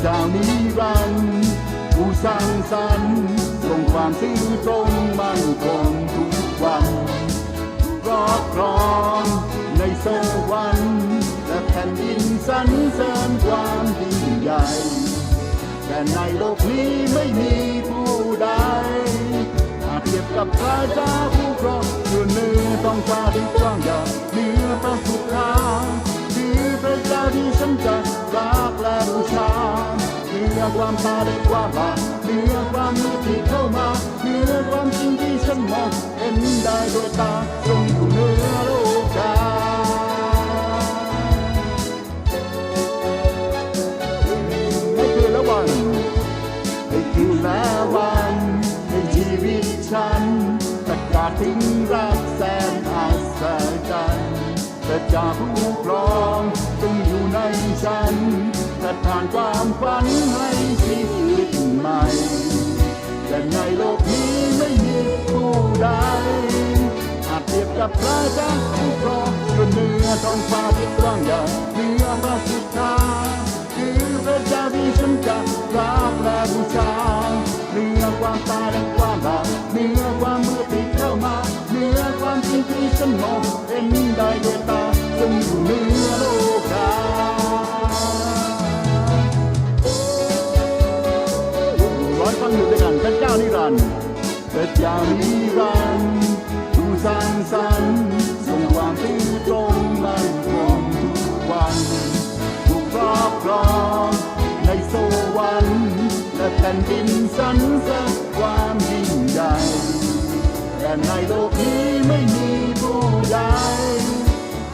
เจ้านิรันผู้สร้างสรรค์ทรงความซื่อตรงมั่นคงทุกวันครอบครองในสวรรค์และแผ่นดินสรรเสริญความยิ่งใหญ่ แต่ในโลกนี้ไม่มีผู้ใดอาจเทียบกับพระเจ้าผู้ครองอยู่เหนือท้องฟ้าที่กว้างใหญ่ นือความตาและความบาเหนือความมืดที่เข้ามาเหนือความจริงที่ฉันมองเห็นได้ด้วยตาทรงอยู่เหนือโลกาในคืนและวันในคืนและวันในชีวิตฉันประกาศถึงรักแสนอัศจรรย์พระเจ้าผู้ครองจงอยู่ในฉัน ประทานความฝันให้ชีวิตใหม่และในโลกนี้ไม่มีผู้ใดอาจเทียบกับพระเจ้าผู้ครองอยู่เหนือท้องฟ้า พระจ้านิรันดร์ผู้สร้างสรรค์ทรงความซื่อตรงมั่นคงทุกวันผู้ครอบครองในสวรรค์และแผ่นดินสรรเสริญความยิ่งใหญ่และในโลกนี้ไม่มีผู้ใด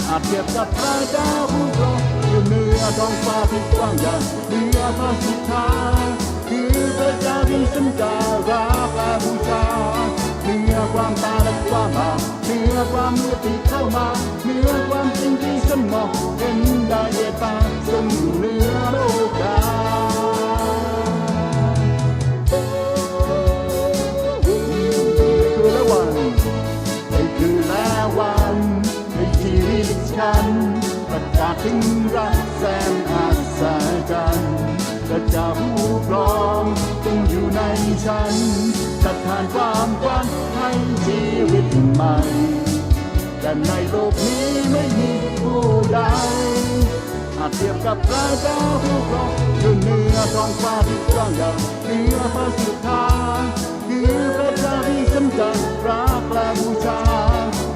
อาจเทียบกับพระเจ้าผู้ครองอยู่เหนือท้องฟ้าที่กว้างใหญ่เหนือพระสุธาคือพระเจ้าที่ฉันจ มาเหนือความจริงที่ฉันมองเห็นได้ด้วยตาทรงอยู่เหนือโลกาคือละวันในคืนและวันในชีวิตฉันประกาศถึงรักแสนอัศจรรย์พระเจ้าผู้ครองจงอยู่ในฉันประทานความหวังให้ชีวิตใหม่ ในโลกนี้ไม่มีผู้ใดอาจเทียบกับพระเจ้าผู้ครองอยู่เหนือท้องฟ้าที่กว้างใหญ่เหนือพระสุธาคือพระเจ้าที่ฉันจะรักและบูชา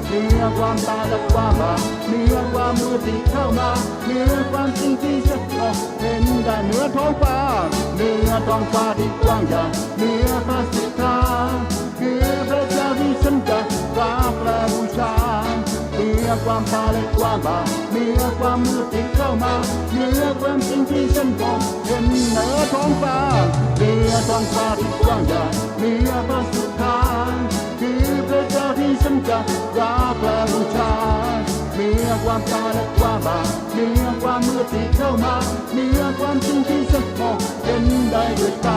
เหนือความตายและความบาปเหนือความมืดที่เข้ามาเหนือความจริงที่ฉันมองเห็นได้เหนือท้องฟ้าเหนือท้องฟ้าที่กว้างใหญ่เหนือพระสุธาามืดที่เข้ามาเหนือความจริงที่ฉันมองเห็นเหนือท้องฟ้าเหนือท้องฟ้าที่กว้างใหญ่เหนือพระสุธานคือพระเจ้าที่ฉันจะรักและบูชาเหนือความตายและความบาปเหนือความมืดที่เข้ามาเหนือความจริงที่ฉันมองเห็นได้ด้วยตา